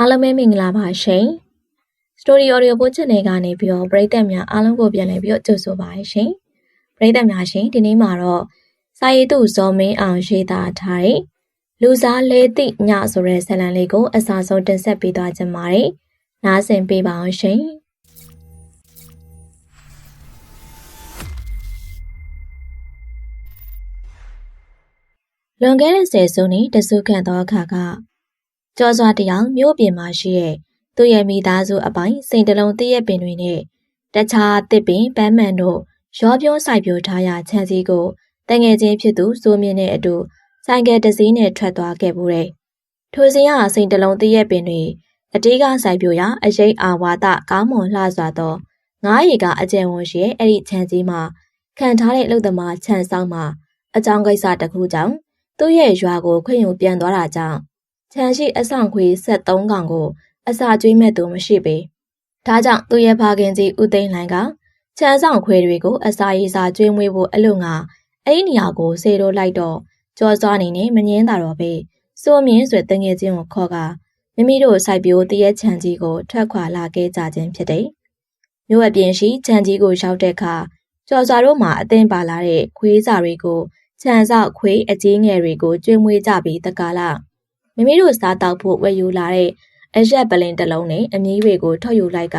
အားလုံးပဲမင်္ဂလာပါရှင်။ Story Audio ပို့ချ channel ကနေပြီးတော့ပရိသတ်များအားလုံးကိုပြန်လည်ပြီးတော့ကြိုဆိုပါရရှင်။ပရိသတ်များရှင်ဒီနေ့မှာတော့စာရေးသူဇော်မင်းအောင်ရေးသားထားတဲ့လူစားလဲတိညဆိုတဲ့ဇာတ်လမ်းလေးကိုအစားဆုံးတင်ဆက်ပေးသွားကြပါမယ်။နားဆင်ပေးပါအောင်ရှင်။လွန်ခဲ့တဲ့ဆယ်စုနှစ်တစုခန့်သောအခါက ကြောစွာတယောက်မြို့ပြင်မှာရှိတဲ့သူ့ရဲ့မိသားစုအပိုင်းစိန်တလုံးတည့်ရပင်တွေနဲ့တခြားတစ်ပင်ပန်းမှန်တို့ရောပြိုးစိုက်ပြိုထားရာခြံစည်းကိုတငယ်ချင်းဖြစ်သူစိုးမြင့်နဲ့အတူဆိုင်ကယ်တစ်စီးနဲ့ထွက်သွားခဲ့ဘူးတဲ့။ထိုစဉ်ကစိန်တလုံးတည့်ရပင်တွေအတေးကစိုက်ပြိုရာအရေးအာဝါဒကောင်းမွန်လှစွာသောငားရီကအကျဉ်းဝန်ရှိရဲ့အဲ့ဒီခြံစည်းမှာခံထားတဲ့အလုသမားခြံဆောင်မှာအကြောင်းကိစ္စတစ်ခုကြောင့်သူ့ရဲ့ရွာကိုခွင့်ယူပြန်သွားတာကြောင့် ခြံရှိအဆောင်ခွေ73កောင်ကို အစာကျွေးမဲ့သူမရှိပေ။ဒါကြောင့်သူရဲ့ဖခင်ကြီးဦးသိန်းလိုင်ကခြံဆောင်ခွေတွေကို အစာရည်စာကျွေးမွေးဖို့အလို့ငါအဲ့ဒီနေရာကိုစေတော့လိုက်တော့ကြောစွာနေနဲ့မငင်းတာတော့ပဲစိုးမြင့်ဆွေတငယ်ချင်းကိုခေါ်ကမိမိတို့စိုက်ပျိုးတရက်ခြံကြီးကိုထွက်ခွာလာခဲ့ကြခြင်းဖြစ်တယ်။မြို့အပြင်ရှိခြံကြီးကိုရောက်တဲ့အခါကျော်စွာတို့မှာအသင်းပါလာတဲ့ခွေးစာတွေကိုခြံစောက်ခွေးအကြီးငယ်တွေကိုကျွေးမွေးကြပြီးတကားလား မိမိတို့စားတောက်ဖို့ဝယ်ယူလာတဲ့အရက်ပလင်တစ်လုံးနဲ့အမီးတွေကိုထုတ်ယူလိုက်က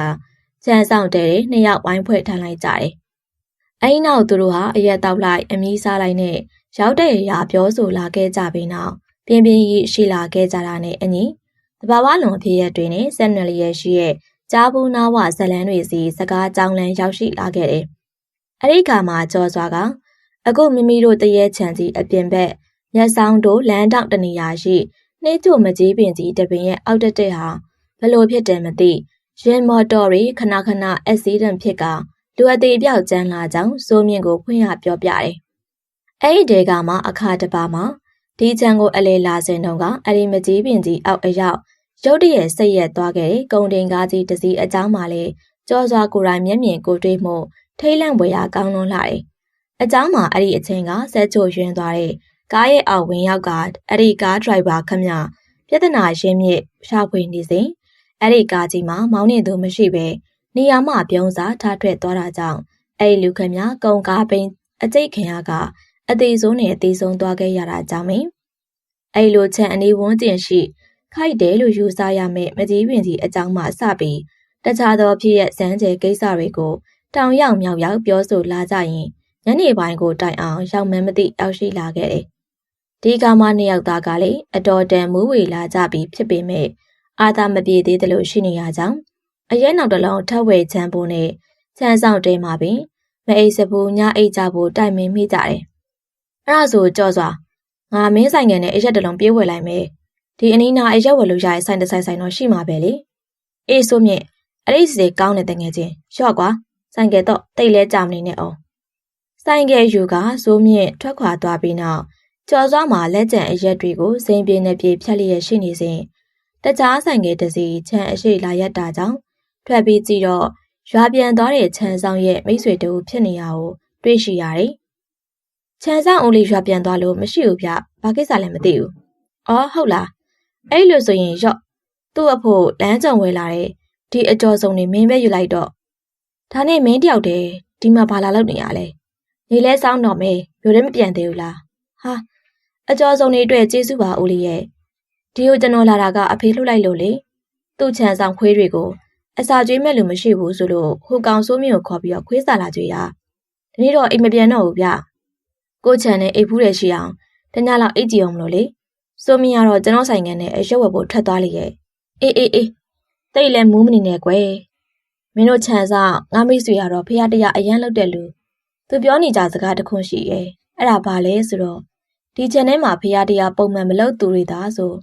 ခြံဆောင်တဲ့နှစ်ယောက်ဝိုင်းဖွဲ့ထားလိုက်ကြတယ်။အဲဒီနောက်သူတို့ဟာအရက်တောက်လိုက်အမီးစားလိုက်နဲ့ရောက်တဲ့ရာပြောဆိုလာခဲ့ကြပြီးနောက်ပြင်းပြင်းကြီးရှိလာခဲ့ကြတာနဲ့အညီတဘာဝလွန်ဖြစ်ရက်တွေနဲ့ဆက်နွယ်လျက်ရှိရဲ့ကြားဘူးနာဝဇလန်းတွေစီစကားကြောင်းလန်းရောက်ရှိလာခဲ့တယ်။အဲဒီကမှကြော်စွာကအခုမိမိတို့တရေချန်စီအပြင်ဘက်မျက်စောင်းတို့လမ်းတောက်တနေရာရှိ နှိကျိုမကြီးပင်ကြီးတပင်ရဲ့အောက်တက်တဲ့ဟာဘလို့ဖြစ်တယ်မသိရင်မော်တော်တွေခဏခဏအက်ဆီဒန့်ဖြစ်ကလူအသေးပြောက်ကျန်းလာကြောင်းစိုးမြင့်ကိုဖွင့်ရပြောပြတယ်။အဲ့ဒီတဲကမှအခါတပါမှာဒီချံကိုအလေလာစင်တုန်းကအဲ့ဒီမကြီးပင်ကြီးအောက်အရောက်ရုတ်တရက်စိတ်ရက်သွားခဲ့တဲ့ကုံတင်ကားကြီးတစ်စီးအကြောင်းမှလည်းကြောစွာကိုယ်တိုင်မျက်မြင်ကိုတွေ့မှုထိတ်လန့်ပွေရာကောင်းလွန်းလာတယ်။အကြောင်းမှာအဲ့ဒီအချိန်ကဆက်ချိုယွင်းသွားတဲ့ ကားရဲ့အောက်ဝင်ရောက်ကအဲ့ဒီကားဒရိုက်ဘာခမပြဿနာရင်းမြစ်ရှာဖွေနေစဉ်အဲ့ဒီကားကြီးမှာမောင်းနေသူမရှိပဲနေရာမှပြုံးစားထားထွက်သွားတာကြောင့်အဲ့ဒီလူခမကုံကားပိန်အကျိတ်ခင်ရကအသေးဆုံးနဲ့အသေးဆုံးသွားခဲ့ရတာကြောင့်မင်းအဲ့လိုချန်အနီးဝန်းကျင်ရှိခိုက်တယ်လို့ယူဆရမယ့်မကြီးပင်ကြီးအကြောင်းမှစပြီးတခြားသောဖြစ်ရဲ့ဇန်းကျဲကိစ္စတွေကိုတောင်ရောက်မြောက်ရောက်ပြောဆိုလာကြရင်ညနေပိုင်းကိုတိုင်အောင်ရောက်မှန်းမသိရောက်ရှိလာခဲ့တယ် ဒီကမနှစ်ယောက်သားကလည်းအတော်တန်မူးဝေလာကြပြီးဖြစ်ပေမဲ့အာသာမပြေသေးတယ်လို့ရှိနေရကြောင်းအရဲနောက်တစ်လုံးထပ်ဝဲချမ်းဖို့နဲ့ချမ်းဆောင်တဲမှာပင်မအိတ်စဘူးညအိတ်ကြဖို့တိုင်မင်မိကြတယ်။အဲ့ဒါဆိုကြော့စွာငါမင်းဆိုင်ငယ်နဲ့အရက်တစ်လုံးပြေးဝယ်လိုက်မယ်။ဒီအနီးနာအရက်ဝယ်လို့ရတဲ့ဆိုင်တစ်ဆိုင်ဆိုင်တော့ရှိမှာပဲလေ။အေးဆိုမြင့်အဲ့ဒီစီကောင်းတဲ့တငယ်ချင်းရော့ကွာဆိုင်ကယ်တော့တိတ်လဲကြမနေနဲ့အောင်။ဆိုင်ကယ်ယူကစိုးမြင့်ထွက်ခွာသွားပြီးနောက် ကျော်စွာမှာလက်ကျန်အရက်တွေကိုစိန်ပြင်းနဲ့ပြေဖြတ်လျက်ရှိနေစဉ်တကြားဆိုင်ငယ်တစ်စီချမ်းအရှိလာရက်တာကြောင့်ထွက်ပြီးကြည့်တော့ရွာပြန်သွားတဲ့ချမ်းဆောင်ရဲ့မိတ်ဆွေတူဖြစ်နေရကိုတွေ့ရှိရတယ်။ချမ်းဆောင်ဦးလေးရွာပြန်သွားလို့မရှိဘူးဗျ။ဘာကိစ္စလဲမသိဘူး။အော်ဟုတ်လား။အဲ့လိုဆိုရင်ရော့သူ့အဖို့လမ်းကြုံဝဲလာတဲ့ဒီအကျော်စုံနေမင်းပဲယူလိုက်တော့ဒါနဲ့မင်းတယောက်တည်းဒီမှာဘာလာလုပ်နေရလဲ။နေလဲစောင်းတော့မေမျိုးတည်းမပြန်သေးဘူးလား။ဟာ အကျော်စုံတွေအတွက်ကျေးဇူးပါဦးလေးရဲ့ဒီကိုကျွန်တော်လာတာကအဖေလှုပ်လိုက်လို့လေသူ့ချန်ဆောင်ခွေးတွေကိုအစာကျွေးမဲ့လူမရှိဘူးဆိုလို့ဟိုကောင်ဆိုးမင်းကိုခေါ်ပြီးတော့ခွေးစာလာကျွေးရဒီနေ့တော့အိမ်မပြန်တော့ဘူးဗျကိုချန်နဲ့အိတ်ဖူးရရှိအောင်တညလောက်အိတ်ကြည့်အောင်မလို့လေဆိုမင်းကတော့ကျွန်တော်ဆိုင်ငန်းနဲ့အရက်ဝက်ဖို့ထွက်သွားလိရဲ့အေးအေးအေးတိတ်လည်းမူးမနေနဲ့ကွယ်မင်းတို့ချန်ဆောင်ငါမိတ်ဆွေရတော့ဖះတရားအရန်လောက်တဲ့လူသူပြောနေကြစကားတခွန်းရှိရဲ့အဲ့ဒါဘာလဲဆိုတော့ ဒီချန်ထဲမှာဖះတရားပုံမှန်မလုပ်သူတွေသာဆို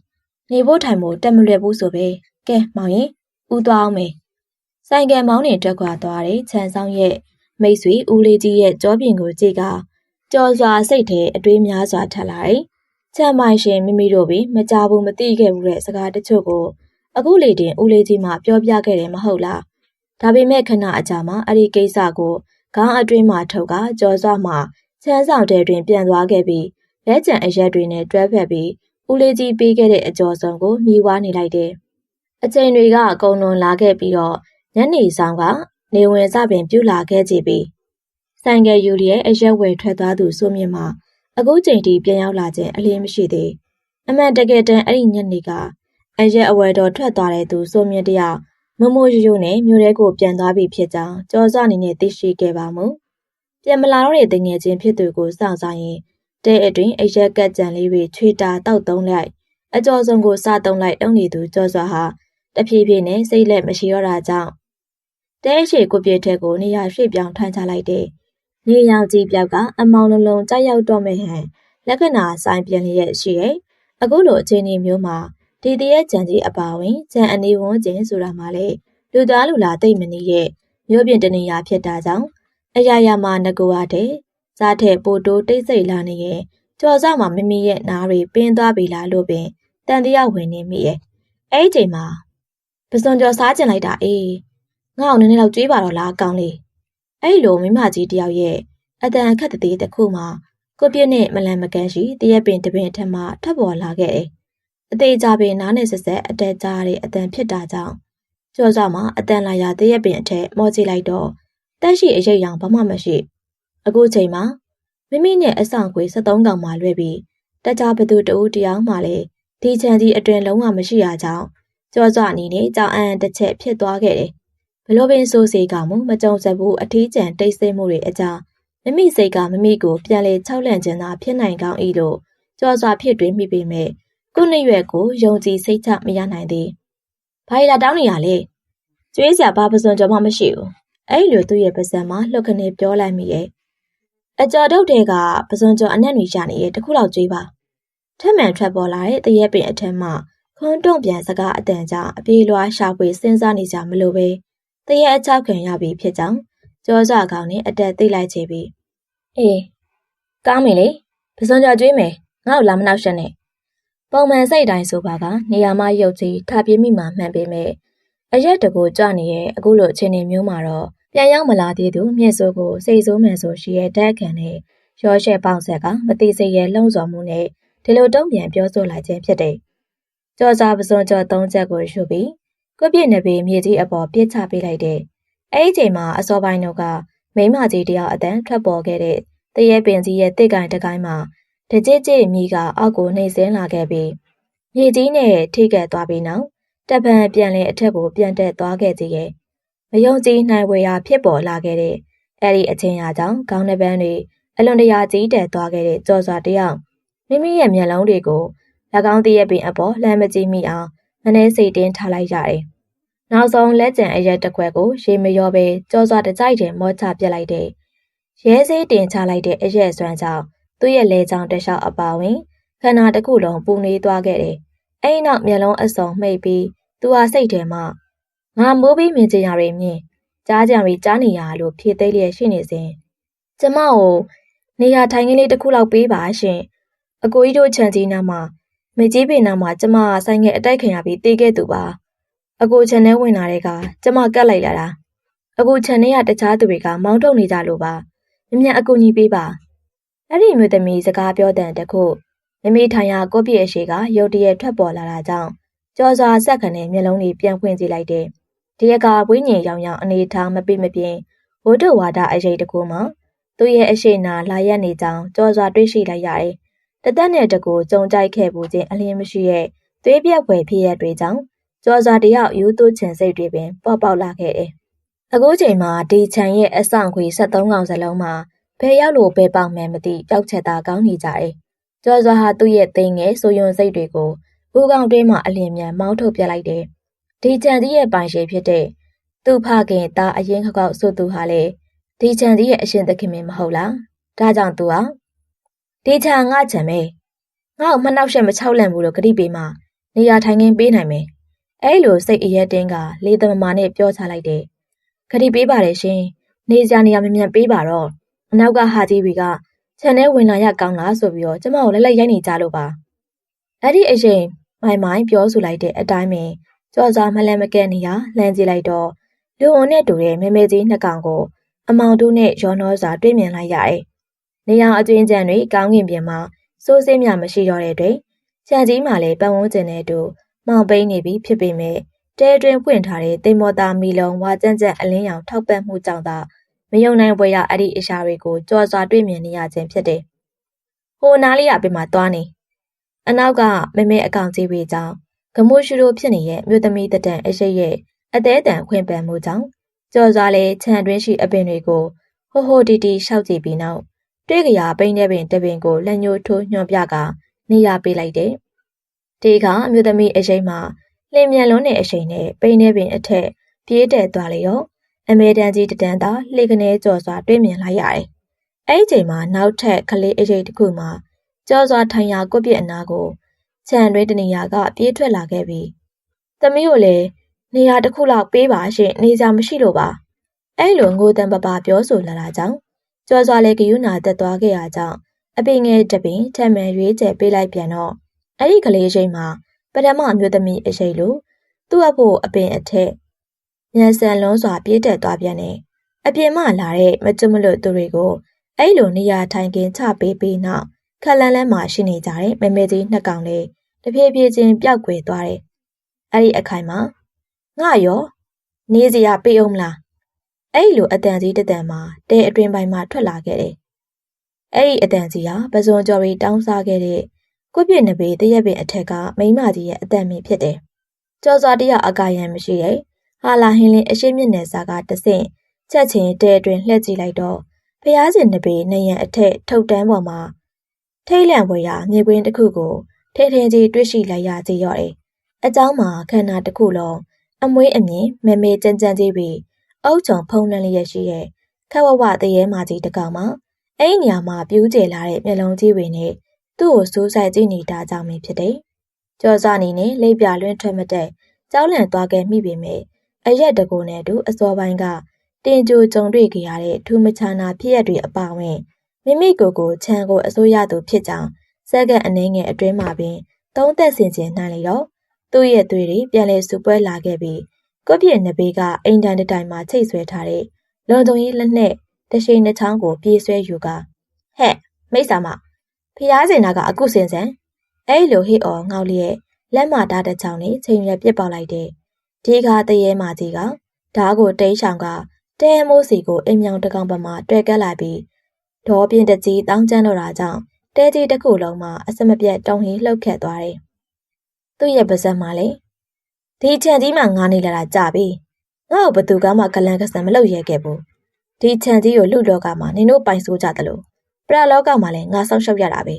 နေဖို့ထိုင်ဖို့တက်မလွယ်ဘူးဆိုပဲကဲမောင်ရင်ဦးသွားအောင်မယ်ဆိုင်ကယ်မောင်းနေတက်ခွာသွားတဲ့ခြံဆောင်ရဲ့မိတ်ဆွေဦးလေးကြီးရဲ့ကြောပြင်ကိုကြည့်ကကြော်စွာစိတ်ထဲအတွေးများစွာထက်လာတယ်။ခြံမိုင်ရှင်မိမိတို့ပင်မကြဘူးမသိခဲ့ဘူးတဲ့စကားတချို့ကိုအခုလေတင်ဦးလေးကြီးမှပြောပြခဲ့တယ်မဟုတ်လား။ဒါပေမဲ့ခဏအကြာမှာအဲ့ဒီကိစ္စကိုခေါင်းအတွင်းမှာထုတ်ကကြော်စွာမှခြံဆောင်တဲ့တွင်ပြန်သွားခဲ့ပြီး လက်ကျန်အရက်တွေနဲ့တွဲဖက်ပြီးဦးလေးကြီးပေးခဲ့တဲ့အကျော်စုံကိုမြည်ဝါနေလိုက်တယ်။အချိန်တွေကအကုန်လုံးလာခဲ့ပြီးတော့ညနေဆောင်ကနေဝင်စပင်ပြူလာခဲ့ကြပြီဆိုင်ကယ်ယူလျက်အရက်ဝယ်ထွက်သွားသူစိုးမြင့်မှာအခုချိန်ထိပြန်ရောက်လာခြင်းအလင်းမရှိသေးအမှန်တကယ်တမ်းအဲ့ဒီညနေကအရက်အဝယ်တော်ထွက်သွားတဲ့သူစိုးမြင့်တယောက်မမိုးရိုးရိုးနဲ့မြို့ထဲကိုပြန်သွားပြီဖြစ်ကြောင်းကြော်စအနေနဲ့သိရှိခဲ့ပါမှုပြန်မလာတော့တဲ့တငယ်ချင်းဖြစ်သူကိုစောင့်စားရင် တဲအတွင်အရက်ကက်ကြံလေးတွေချွေတာတောက်သုံးလိုက်အကျော်စုံကိုစသုံးလိုက်တုံးနေသူကြောစွာဟာတဖြည်းဖြည်းနဲ့စိတ်လက်မရှိတော့တာကြောင့်တဲရှိကိုပြေထက်ကိုနေရာရွှေ့ပြောင်းထိုင်ချလိုက်တဲ့နေရောင်ကြီးပြောက်ကအမောင်လုံးလုံးကြောက်ရောက်တော့မဲ့ဟန်လက္ခဏာဆိုင်ပြန်လျက်ရှိရဲ့အခုလိုအခြေအနေမျိုးမှာဒီတရဲ့ကြံကြီးအပါဝင်ကြံအနေဝန်းကျင်ဆိုတာမှလေလူသားလူလာသိမ့်မနေရဲ့မျိုးပြင်တနေရာဖြစ်တာကြောင့်အရာရာမှာငကူအားတဲ့ စားတဲ့ပိုတိုးတိတ်ဆိတ်လာနေရဲ့ကြော်စမှာမမီရဲ့နားတွေပင်းသွားပြီလားလို့ပင်တန်တရားဝင်နေမိရဲ့အဲ့ဒီချိန်မှာပစွန်ကြော်စားကျင်လိုက်တာအေးငါ့အောင်နည်းနည်းလောက်ကြွေးပါတော့လားကောင်းလေးအဲ့လိုမိမကြီးတယောက်ရဲ့အတန်အခက်တသေးတစ်ခုမှာကိုပြည့်နဲ့မလန်မကန်ရှိတရက်ပင်တပင်ထက်မှထပ်ပေါ်လာခဲ့တယ်အသေးကြပင်နားနဲ့ဆက်ဆက်အတက်ကြားတဲ့အတန်ဖြစ်တာကြောင့်ကြော်စမှာအတန်လာရတရက်ပင်အထက်မော့ကြည့်လိုက်တော့တက်ရှိအရိပ်ရောင်ဘာမှမရှိ အခုချိန်မှာမိမိနဲ့အဆောင်ခွေ73កောင်မှလွဲပြီးတခြားဘသူတဦးတယောက်မှလည်းဒီချန်ကြီးအတွင်လုံးဝမရှိရကြောင်းကြောစွာအနေနဲ့ကြောင်အန်တစ်ချက်ဖြစ်သွားခဲ့တယ်။ဘလို့ပင်ဆိုးစေကမှုမကြုံစဘူးအထီးကျန်တိတ်ဆိတ်မှုတွေအကြောင်းမမိစိတ်ကမမိကိုပြန်လေ၆လန့်ကျင်သာဖြစ်နိုင်ကောင်းဤလို့ကြောစွာဖြစ်တွင်မိပေမဲ့ခုနှစ်ရွယ်ကိုယုံကြည်စိတ်ချမရနိုင်သေး။ဘာလာတောင်းနေရလဲ။ကျွေးစရာဘာပစွန်ကြောမှမရှိဘူး။အဲ့လိုသူ့ရဲ့ပါစံမှာလှုပ်ခနေပြောလိုက်မိရဲ့ အကြော်တုတ်တွေကပစွန်ကျော်အနက်တွေရနေရဲ့တခုလောက်ကြွေးပါထက်မှန်ထွက်ပေါ်လာတဲ့တရက်ပင်အထက်မှခွန်းတုံပြန်စကားအတန်ကြောင့်အပြေးလွှားရှာဖွေစဉ်းစားနေကြမလို့ပဲတရက်အချောက်ခံရပြီဖြစ်ကြောင်းကြောစကောင်နဲ့အတက်သိလိုက်ချေပြီအေးကောင်းပြီလေပစွန်ကျော်ကြွေးမယ်ငါ့ကိုလာမနောက်ရှက်နဲ့ပုံမှန်စိတ်တိုင်းဆိုပါကနေရာမရုပ်ကြီးထားပြေးမိမှမှန်ပေမဲ့အရက်တကူကြွနေရဲ့အခုလိုအခြေအနေမျိုးမှာတော့ ပြန်ရောက်မလာသေးသူမြင့်စိုးကိုစိတ်ဆိုးမှန်ဆိုရှိရဲ့တက်ခံနဲ့ရောရှဲပေါင်ဆက်ကမတိစိတ်ရဲ့လှုံ့ဆော်မှုနဲ့ဒီလိုတုံ့ပြန်ပြောဆိုလိုက်ခြင်းဖြစ်တယ်။ကြော်စားပစွန်ကြော်သုံးချက်ကိုယူပြီးကိုပြည့်နေပေမြေကြီးအပေါ်ပြစ်ချပေးလိုက်တဲ့အဲ့ဒီချိန်မှာအစောပိုင်းတို့ကမိမကြီးတယောက်အတန်းထွက်ပေါ်ခဲ့တဲ့တရဲပင်ကြီးရဲ့တစ်ကိုင်တကိုင်းမှာတကြစ်ကြစ်မိကအောက်ကိုနှိမ့်ဆင်းလာခဲ့ပြီးမြေကြီးနဲ့ထိခဲ့သွားပြီးနောက်တပံပြန်လဲအထက်ကိုပြန်တက်သွားခဲ့သေးရဲ့ မယုံကြည်နိုင်ဝေရာဖြစ်ပေါ်လာခဲ့တဲ့အဲ့ဒီအချင်းရာကြောင့်ခေါင်းနှပန်းတွေအလွန်တရာကြီးတက်သွားခဲ့တဲ့ကြော်စွာတယောက်မိမိရဲ့မျက်လုံးတွေကို၎င်းတည့်ရဲ့ပင်အပေါ်လှမ်းမကြည့်မိအောင်မနှဲစိတ်တင်းထားလိုက်ရတယ်။နောက်ဆုံးလက်ကျန်အရက်တစ်ခွက်ကိုရေမရောပဲကြော်စွာတကြိုက်တယ်မောချပြလိုက်တဲ့ရဲစေးတင်ချလိုက်တဲ့အရက်စွမ်းကြောင့်သူ့ရဲ့လေချောင်းတလျှောက်အပါဝင်ခန္ဓာတစ်ခုလုံးပူနေသွားခဲ့တယ်။အဲဒီနောက်မျက်လုံးအစုံမှိတ်ပြီးသူဟာစိတ်ထဲမှာ ငါမိုးပြီးမြင်ကြရတွေမြင်ကြားကြံတွေကြားနေရလို့ဖြည့်သိမ့်လျက်ရှိနေစဉ်ကျမကိုနေရာထိုင်ခင်းလေးတစ်ခုလောက်ပေးပါရှင်အကိုကြီးတို့ခြံကြီးနားမှာမကြီးပင်နားမှာကျမဆိုင်ငယ်အတိုက်ခံရပြီးတေးခဲ့သူပါအကိုခြံထဲဝင်လာတဲ့ကကျမကတ်လိုက်လာတာအကိုခြံထဲကတခြားသူတွေကမောင်းထုတ်နေကြလို့ပါမမြန်အကူညီပေးပါအဲ့ဒီမျိုးသမီးစကားပြောတဲ့တခုမမေထိုင်ရာကိုပြည့်အရှိကရုတ်တရက်ထွက်ပေါ်လာတာကြောင့်ကြော်စွာဆက်ခံတဲ့မျက်လုံးတွေပြန်ဖွင့်ကြည့်လိုက်တယ် ဒီရကဝိညာဉ်ရောင်ရောင်အနေထားမပိမပြင်းဝတ္တဝါဒအရေးတကူမှသူ့ရဲ့အရှိနာလာရက်နေကြောင်းကြော်စွာတွေးရှိလိုက်ရတယ်။တသက်နဲ့တကူကြုံကြိုက်ခဲ့ဘူးခြင်းအလင်းမရှိရဲ့သွေးပြက်ွယ်ဖြစ်ရတွေကြောင့်ကြော်စွာတယောက်ယူသွချင်စိတ်တွေပင်ပေါက်ပေါက်လာခဲ့တယ်။အခုချိန်မှာဒီချန်ရဲ့အဆောင်ခွေ73កောင်စလုံးမှာဘယ်ရောက်လို့ဘယ်ပေါက်မှန်းမသိပျောက်ချက်သာကောင်းနေကြတယ်။ကြော်စွာဟာသူ့ရဲ့သိငယ်ဆိုယွန်စိတ်တွေကိုဘူးကောင်တွင်းမှာအလင်းမြန်မောင်းထုတ်ပြလိုက်တယ် ဒီချန်ကြီးရဲ့ပိုင်ရှင်ဖြစ်တဲ့သူ့ဖခင်သားအရင်ခောက်ဆိုသူဟာလေဒီချန်ကြီးရဲ့အရှင်သခင်မင်းမဟုတ်လားဒါကြောင့်သူဟာဒီချန်ငါချန်ပဲငါ့ကိုမနှောက်ရှက်မချောက်လန့်ဘူးလို့ဂရိပေးမှနေရာထိုင်ခင်းပေးနိုင်မယ်အဲ့လိုစိတ်အရက်တင်းကလေသမမာနဲ့ပြောချလိုက်တယ်ဂရိပေးပါတယ်ရှင်နေစရာနေရာမမြန်ပေးပါတော့အနောက်ကဟာကြီးတွေကခြံထဲဝင်လာရကောင်းလားဆိုပြီးတော့ကျမကိုလက်လက်ရိုက်နေကြလို့ပါအဲ့ဒီအရင်မိုင်မိုင်ပြောဆိုလိုက်တဲ့အတိုင်းပင် ကြော်စွာမလန်မကဲနေရလှမ်းကြည့်လိုက်တော့လူဝန်နဲ့တူတဲ့မဲမဲကြီးနှစ်ကောင်ကို အမောင်တို့နဲ့ရောနှောစွာတွေ့မြင်လိုက်ရတယ်။နေအောင်အကျွင်းကြံတွေကောင်းကင်ပြင်မှာစိုးစင်းမြမရှိတော့တဲ့အတွက်ခြံကြီးမှလည်းပတ်ဝန်းကျင်နဲ့တူမောင်ပိန်းနေပြီးဖြစ်ပေမဲ့တဲတွင်ဖွင့်ထားတဲ့တိမ်မော်သားမီလုံးဝါကြံ့ကြံ့အလင်းရောင်ထောက်ပံ့မှုကြောင့်သာမယုံနိုင်ပွဲရအဲ့ဒီအရာတွေကိုကြော်စွာတွေ့မြင်နေရခြင်းဖြစ်တယ်။ဟိုနားလေးရပြင်မှာသွားနေ။အနောက်ကမမေအကောင်ကြီးဝေကြောင့် ဂမိုးရှူရိုဖြစ်နေတဲ့မြို့သမီးတတန်အရှိရဲ့အသေးတန်ခွင့်ပန်မှုကြောင့်ကြော်စွာလဲခြံတွင်းရှိအပင်တွေကိုဟိုဟိုတီတီရှောက်ကြည့်ပြီးနောက်တွေ့ကြရာပိန်းတဲ့ပင်တပင်ကိုလက်ညှိုးထိုးညွှန်ပြကနေရပေးလိုက်တယ်။ဒီကအမျိုးသမီးအရှိန်မှာလင်းမြန်လွန်းတဲ့အရှိန်နဲ့ပိန်းတဲ့ပင်အထက်ပြေးတက်သွားလေရောအမေတန်ကြီးတတန်းသာလှေကနေကြော်စွာတွေ့မြင်လိုက်ရတယ်။အဲ့ဒီချိန်မှာနောက်ထပ်ကလေးအရှိန်တစ်ခုမှကြော်စွာထိုင်ရာကွက်ပြစ်အနာကို ခြံတွင်းတနေရာက ပြေးထွက်လာခဲ့ပြီးသမီးကိုလည်းနေရာတစ်ခုလောက်ပေးပါရှင်နေကြမရှိလို့ပါအဲ့လိုငိုတန်ပပပြောဆိုလာတာကြောင့်ကြော်စွာလည်းဂယုနာတက်သွားခဲ့ရကြောင်းအပင်ငယ်တပင်ထက်မှန်ရွေးချယ်ပေးလိုက်ပြန်တော့အဲ့ဒီကလေးရှိမှပထမအမျိုးသမီးအရှိလိုသူ့အဖို့အပင်အထက်ညံဆန်လုံးစွာပြေးတက်သွားပြန်တယ်အပြင်မှလာတဲ့မကျွမလို့သူတွေကိုအဲ့လိုနေရာထိုင်ခင်းချပေးပြီးနောက်ခက်လန်းလန်းမှရှိနေကြတဲ့မမေကြီးနှစ်ကောင်လေး တဖြည်းဖြည်းချင်းပျောက်ကွယ်သွားတယ်အဲ့ဒီအခိုင်မှာငါရောနေစရာပေးအောင်မလားအဲ့လိုအတန်ကြီးတတန်မှာတဲအတွင်ပိုင်းမှာထွက်လာခဲ့တယ်။အဲ့ဒီအတန်ကြီးဟာပဇွန်ကျော်ရီတောင်းစားခဲ့တဲ့ကွပြစ်နဘေးတရက်ပင်အထက်ကမိမကြီးရဲ့အတန်မီဖြစ်တယ်။ကြော်စွာတရအကာရန်မရှိတဲ့ဟာလာဟင်းလင်းအရှိမျက်နယ်စာကတဆင့်ချက်ချင်းတဲအတွင်လှည့်ကြည့်လိုက်တော့ဖျားစင်နဘေးနယံအထက်ထုတ်တန်းပေါ်မှာထိတ်လန့်ဝေရာမြေကွင်းတစ်ခုကို ထဲထဲကြီးတွေ့ရှိလိုက်ရကြရော့တယ်။အเจ้าမှာခန္ဓာတစ်ခုလုံးအမွေးအမြင်မဲမဲကြမ်းကြမ်းကြီးပြီးအုပ်ချုံဖုံးလွှမ်းလျက်ရှိရဲ့ခက်ဝဝတရေမာကြီးတကောင်မှာအဲ့ဒီနေရာမှာပြူးကျလာတဲ့မျက်လုံးကြီးတွေနဲ့သူ့ကိုစိုးဆိုင်ကြည့်နေတာကြောင့်ပဲဖြစ်တယ်။ကြော်စနေနဲ့လိပ်ပြလွင့်ထွက်မတဲ့ကြောက်လန့်သွားခဲ့မိပေမဲ့အရက်တကူနဲ့တူအစောပိုင်းကတင်ကြိုကြုံတွေ့ကြရတဲ့ထူးမခြားနာဖြစ်ရတွေအပါဝင်မိမိကိုယ်ကိုခြံကိုအစိုးရသူဖြစ်ကြောင်း စက္ကန့်အနည်းငယ်အတွင်းမှာပင်သုံးသက်ဆင်ခြင်နှံလေတော့သူ့ရဲ့သွေးတွေပြန်လဲစုပွဲလာခဲ့ပြီးကွက်ပြည့်နှစ်ဘေးကအိမ်တန်တတိုင်မှာချိတ်ဆွဲထားတဲ့လုံတုံကြီးလက်နဲ့တရှိန်နှချောင်းကိုပြေးဆွဲယူကဟဲ့မိတ်ဆာမဖျားစင်နာကအခုစင်စံအဲ့လိုဟစ်အော်ငေါက်လျက်လက်မတားတဲ့ချောင်းနဲ့ချိန်ရပြစ်ပေါက်လိုက်တဲ့ဒီကတရေမာကြီးကဓားကိုတိတ်ဆောင်ကတဲမိုးစီကိုအိမ်မြောင်တကောင်ပမာတွေ့ကက်လာပြီးဒေါ်ပြင်းတကြီးတောင်းကျမ်းတော့တာကြောင့် တဲကြီးတစ်ခုလုံးမှာအစမပြတ်တုံဟင်းလှုပ်ခတ်သွားတယ်။သူ့ရဲ့ပါဇက်မှာလေဒီခြံကြီးမှာငားနေလာတာကြပြီငါ့ကိုဘသူကမှကလန်ကဆန်မလုပ်ရဲခဲ့ဘူးဒီခြံကြီးကိုလူလောကမှာနင်တို့ပိုင်ဆိုးကြသလိုပရလောကမှာလည်းငါဆောက်ရှောက်ရတာပဲ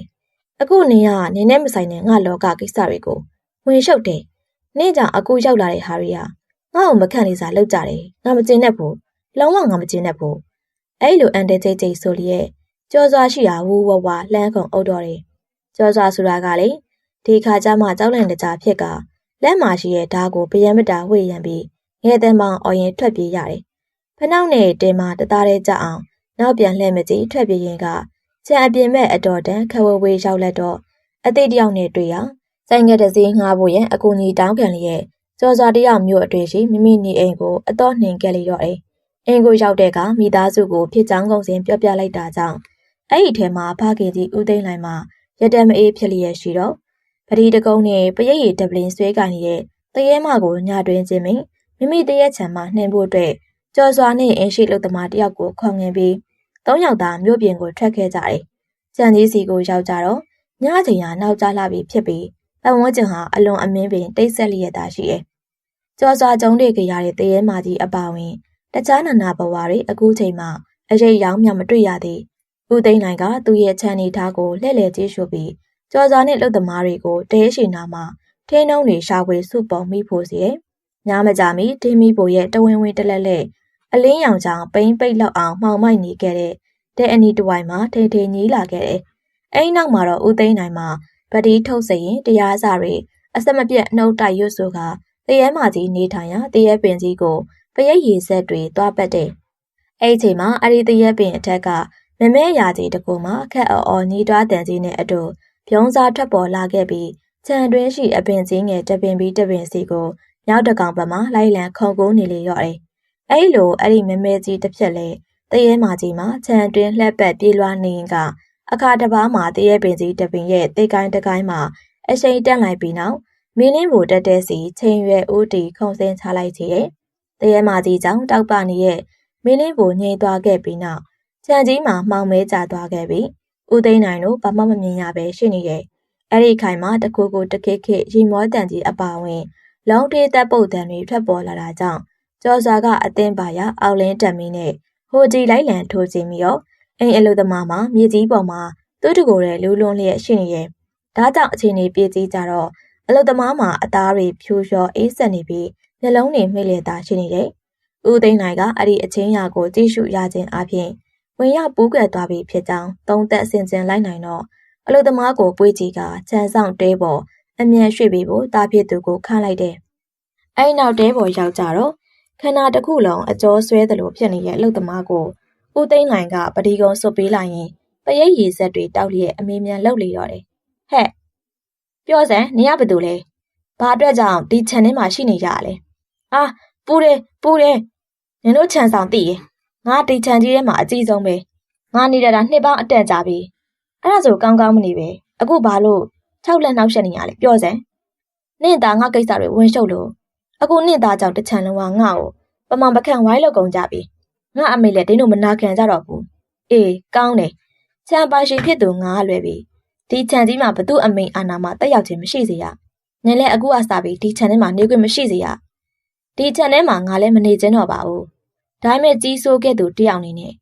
အခုနင်ကနင်နဲ့မဆိုင်တဲ့ငါလောကကိစ္စတွေကိုဝင်ရှုပ်တယ်နင့်ကြောင့်အခုရောက်လာတဲ့ဟာတွေကငါ့ကိုမခန့်လေးစားလောက်ကြတယ်ငါမကျင်တတ်ဘူးလုံးဝငါမကျင်တတ်ဘူးအဲ့လိုအန်တဲကျိတ်ကျိတ်ဆိုလျက် ကြောစွာရှိတာဝူဝဝလှမ်းကုန်အုပ်တော်တယ်ကြောစွာဆိုတာကလေဒီခါကျမှကြောက်လန့်တကြားဖြစ်ကလက်မှာရှိတဲ့ဓာတ်ကိုဗယံမတာဝှေ့ရံပြီးငယ်တဲ့မောင်အော်ရင်ထွက်ပြေးရတယ်။ဖနှောက်နဲ့တင်မတသားတဲ့ကြအောင်နောက်ပြန်လှည့်မကြည့်ထွက်ပြေးရင်ကခြံအပြင်မဲ့အတော်တန်ခဝဝေးရောက်လက်တော့အသေးတယောက်နဲ့တွေ့ရဆိုင်ငယ်တစည်းငှားဖို့ရန်အကူကြီးတောင်းခံလျက်ကြော်စာတယောက်မျိုးအတွေ့ရှိမိမိနေအိမ်ကိုအတော့နှင်ခဲ့လေတော့အိမ်အင်းကိုရောက်တဲ့ကမိသားစုကိုဖြစ်ချောင်းကုန်စင်ပြောပြလိုက်တာကြောင့် အဲ့ဒီထဲမှာဖခင်ကြီးဦးသိန်းလိုင်မှာရတမအေးဖြစ်လျက်ရှိတော့ပတိတကုံးနဲ့ပရိတ်ရည်ဒပလင်ဆွဲကန်နေတဲ့တရဲမကိုညတွင်ခြင်းမင်းမိမိတရက်ချံမှာနှင်ဖို့အတွက်ကြော်စွာနဲ့အင်းရှိလုတ်သမားတယောက်ကိုခေါ်ငင်ပြီးသုံးယောက်သားမြို့ပြင်ကိုထွက်ခဲ့ကြတယ်။ကြံကြီးစီကိုရောက်ကြတော့ညချိန်ဟာနောက်ကျလာပြီဖြစ်ပြီးပတ်ဝန်းကျင်ဟာအလွန်အမင်းပင်တိတ်ဆက်လျက်သာရှိတယ်။ကြော်စွာကျုံတွေကြရတဲ့တရဲမကြီးအပါဝင် တခြားနာနာဘဝတွေအခုချိန်မှာအရေးရောင်းမြမတွေ့ရသေး။ ဦးသိန်းနိုင်ကသူ့ရဲ့ခြံနေသားကိုလှည့်လည်ကြည့်ရှုပြီးကြော်စာနဲ့လှုပ်သမားတွေကိုတဲရှိနာမှာထင်းနှုံးတွေရှာဖွေစုပုံမိဖို့စီတယ်။ညမကြမီတင်းမိဖို့ရဲ့တဝင်းဝင်းတလက်လက်အလင်းရောင်ချောင်းပိန်းပိတ်လောက်အောင်မှောင်မိုက်နေခဲ့တဲ့တဲ့အနီတဝိုင်မှာထိန်ထိန်ကြီးလာခဲ့တယ်။အဲဒီနောက်မှာတော့ဦးသိန်းနိုင်မှာဗတိထုတ်စရင်တရားစာတွေအစမပြတ်နှုတ်တိုက်ရွတ်ဆိုကတရဲမကြီးနေထိုင်ရာတရဲပင်ကြီးကိုပရိတ်ရည်ဆက်တွေသွားပတ်တယ်။အဲဒီချိန်မှာအရီတရဲပင်အထက်က မမဲရာကြီးတကူမှာခက်အော်ညီးတွားတန်ကြီးနဲ့အတူပြုံးစားထွက်ပေါ်လာခဲ့ပြီးခြံတွင်းရှိအပင်ကြီးငယ်တပင်ပြီးတပင်စီကိုမြောက်တကောင်ဘက်မှလိုက်လံခုံကုန်းနေလေရော့တယ်။အဲဒီလိုအဲ့ဒီမမဲကြီးတစ်ဖြက်လဲတရဲမာကြီးမှာခြံတွင်းလှက်ပတ်ပြေးလွှားနေရင်ကအခါတပားမှာတရဲပင်ကြီးတပင်ရဲ့တေကိုင်းတကိုင်းမှာအရှိန်တက်လိုက်ပြီးနောက်မင်းလင်းကိုတက်တဲ့စီချိန်ရွယ်ဦးတီခုံစင်းချလိုက်ချေတယ်။တရဲမာကြီးကြောင့်တောက်ပနေတဲ့မင်းလင်းကိုငြိမ်သွားခဲ့ပြီးနောက် ခြံကြီးမှာမှောင်မဲကျသွားခဲ့ပြီးဦးသိန်းနိုင်တို့ဘာမှမမြင်ရပဲရှိနေတယ်။အဲ့ဒီခိုင်မှာတခုခုတခိခိရီမောတန်ကြီးအပါဝင်လုံးတေးတပ်ပုတ်တန်တွေထွက်ပေါ်လာတာကြောင့်ကျော်စွာကအသင်းပါရအောက်လင်းတက်မီနဲ့ဟိုကြီးလိုက်လံထိုးချင်ပြီးတော့အိမ်အလုသမားမှာမြေကြီးပေါ်မှာသူ့တကိုယ်ရဲ့လူလွန်လျက်ရှိနေရဲ့ဒါကြောင့်အချိန်ကြီးပြေးကြီးကြတော့အလုသမားမှာအသားတွေဖြူလျော်အေးဆက်နေပြီးနှလုံးတွေမှိတ်လျက်သားရှိနေတယ်။ဦးသိန်းနိုင်ကအဲ့ဒီအချင်းရာကိုကြည့်ရှုရခြင်းအပြင် ဝင်ရောက်ပူးကွယ်သွားပြီဖြစ်ကြောင်းသုံးသက်ဆင်ခြင်လိုက်နိုင်တော့အလုသမားကိုပွေးကြီးကခြံဆောင်တဲပေါ်အမြန်ရွှေ့ပြီးဖို့တာဖြစ်သူကိုခန့်လိုက်တယ်။အဲ့နောက်တဲပေါ်ရောက်ကြတော့ခန္ဓာတစ်ခုလုံးအကျော်ဆွဲသလိုဖြစ်နေတဲ့အလုသမားကိုဦးသိန်းနိုင်ကပဒီကုံစွပ်ပေးလိုက်ရင်ပရိတ်ရည်ဆက်တွေတောက်လျက်အမေမြန်လှုပ်လေတော့တယ်။ဟဲ့ပြောစမ်းနေရဘသူလဲ။ဘာအတွက်ကြောင့်ဒီခြံထဲမှာရှိနေကြရလဲ။အာပူတယ်ပူတယ်နင်တို့ခြံဆောင်တည်ရ င်ငါဒီခြံကြီးထဲမှာအကြီးဆုံးပဲ။ငါနေတာတာနှစ်ပေါင်းအတက်ကြပြီ။အဲ့ဒါဆိုကောင်းကောင်းမနေပဲ။အခုဘာလို့ထောက်လက်နှောက်ရှက်နေရလဲပြောစမ်း။နင့်သားငါကိစ္စတွေဝင်ရှုပ်လို့အခုနင့်သားကြောင့်တချံလုံးကငါ့ကိုပမောင်ပခန့်ဝိုင်းလောက်ကုန်ကြပြီ။ငါအမေလည်းဒင်းတို့မနာခံကြတော့ဘူး။အေးကောင်းတယ်။ခြံပါရှိဖြစ်သူငါလွယ်ပြီ။ဒီခြံကြီးမှာဘသူ့အမိန်အာနာမှာတက်ရောက်ခြင်းမရှိစေရ။နင်လည်းအခုအစားပြီးဒီခြံထဲမှာနေခွင့်မရှိစေရ။ဒီခြံထဲမှာငါလည်းမနေခြင်းတော့ပါဘူး။ ဒါပေမဲ့ကြီးစိုးခဲ့သူတယောက်နေနဲ့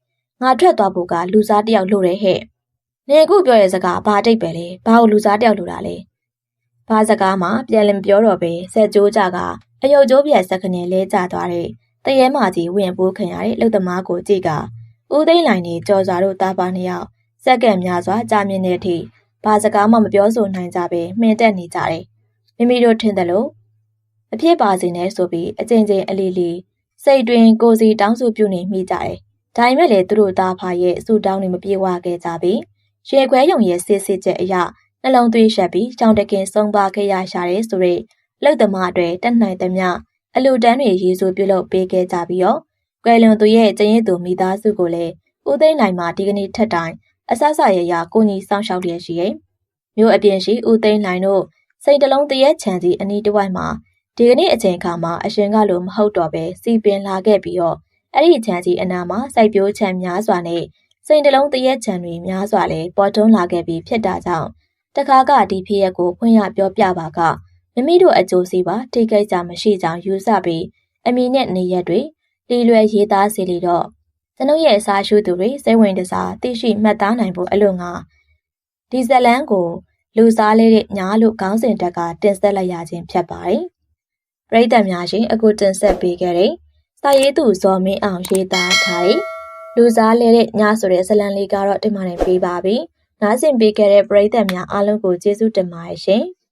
ငါထွက်သွားဖို့ကလူစားတယောက်လို့ရဲဟဲ့။နေအခုပြောရဲ့စကားဘာအတိတ်ပဲလေ။ဘာလို့လူစားတယောက်လို့တာလဲ။ဘာစကားမှပြန်လည်းမပြောတော့ပဲဆက်ကြိုးကြကအယုတ်ကျိုးပြက်စက်ခနဲ့လဲကျသွားတဲ့တရဲမကြီးဝင်ပိုးခံရတဲ့လှုပ်သမားကိုကြည့်ကဦးသိန်းလိုင်နေကြော်စွာတို့တာပါနှစ်ယောက်စက္ကန့်များစွာကြာမြင့်တဲ့အထိဘာစကားမှမပြောဆိုနိုင်ကြပဲမှင်တက်နေကြတယ်။မိမိတို့ထင်တယ်လို့အဖြစ်ပါစေနဲ့ဆိုပြီးအကျဉ်းချင်းအလီလီ စိတ်တွင်ကိုစီတောင်းဆိုပြုနေမိကြတယ်။ဒါပေမဲ့လည်းသူတို့သားဖာရဲ့အဆူတောင်းတွေမပြေဝခဲ့ကြပြီ။ရေခွဲယုံရဲ့စစ်စစ်ချက်အရာနှလုံးသွေးရှက်ပြီးကြောင်တကင်ဆုံးပါခဲ့ရရှာတယ်ဆိုရက်လှုပ်သမားတွေတက်နိုင်သမျှအလူတန်းတွေရေးဆိုပြုလုပ်ပေးခဲ့ကြပြီးတော့ကွယ်လွန်သူရဲ့ကျရင်သူမိသားစုကိုလည်းဦးသိန်းနိုင်မှာဒီကနေ့ထက်တိုင်အဆဆရရကိုကြီးစောင့်ရှောက်လျက်ရှိရဲ့မြို့အပြင်ရှိဦးသိန်းနိုင်တို့စိတ်တလုံးတရက်ချန်စီအနီးတစ်ဝိုက်မှာ ဒီကနေ့အချိန်ခါမှာအရှင်ကလိုမဟုတ်တော့ပဲစီပင်လာခဲ့ပြီးတော့အဲ့ဒီချန်စီအနာမှာစိုက်ပျိုးချန်များစွာနဲ့စိတ်တလုံးတရက်ချန်တွေများစွာလည်းပေါ်တွန်းလာခဲ့ပြီးဖြစ်တာကြောင့်တခါကဒီဖြစ်ရက်ကိုဖွင့်ရပြောပြပါကမိမိတို့အကျိုးစီးပါထိခိုက်ကြမရှိကြောင်းယူဆပြီးအမိနဲ့နေရက်တွေလီလွယ်ရေးသားစီလီတော့ကျွန်ုပ်ရဲ့အစာရှုသူတွေစိတ်ဝင်တစားသိရှိမှတ်သားနိုင်ဖို့အလို့ငါဒီဇလန်ကို လူစားလေးတဲ့ညာလို့ခေါင်းစဉ်တက်ကတင်ဆက်လိုက်ရခြင်းဖြစ်ပါတယ်။ ပရိသတ်များရှင်အခုတင်ဆက်ပေးခဲ့တဲ့စာရေးသူဇော်မင်းအောင်ရေးသားထားတဲ့လူစားလေးတဲ့ညာဆိုတဲ့ဇလန်လေးကတော့တင်မနိုင်ပေးပါပြီ။နားဆင်ပေးခဲ့တဲ့ပရိသတ်များအားလုံးကိုကျေးဇူးတင်ပါတယ်ရှင်။